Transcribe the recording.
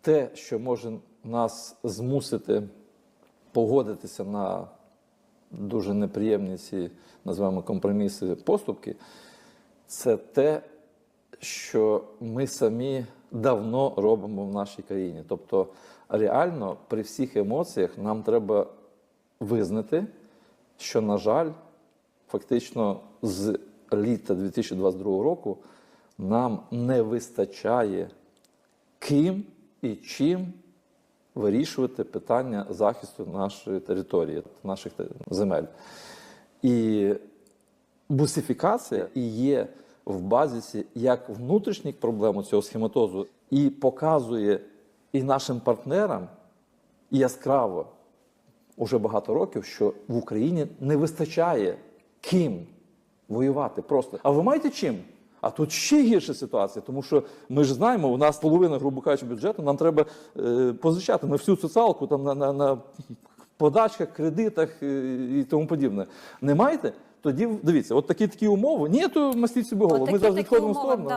те, що може нас змусити погодитися на дуже неприємні ці, називаємо компроміси, поступки, це те, що ми самі давно робимо в нашій країні. Тобто, реально, при всіх емоціях нам треба визнати, що, на жаль, фактично з літа 2022 року нам не вистачає ким і чим вирішувати питання захисту нашої території, наших земель. І бусифікація є в базисі як внутрішніх проблем цього схематозу, і показує і нашим партнерам яскраво уже багато років, що в Україні не вистачає ким воювати просто. А ви маєте чим? А тут ще гірша ситуація, тому що ми ж знаємо, у нас половина, грубо кажучи, бюджету, нам треба е, позичати. на всю соціалку там на, на, на подачках, кредитах е, і тому подібне. Не маєте? Тоді дивіться, от такі такі умови. Ні, то мастіть собі голову. Ми завжди відходимо в сторону.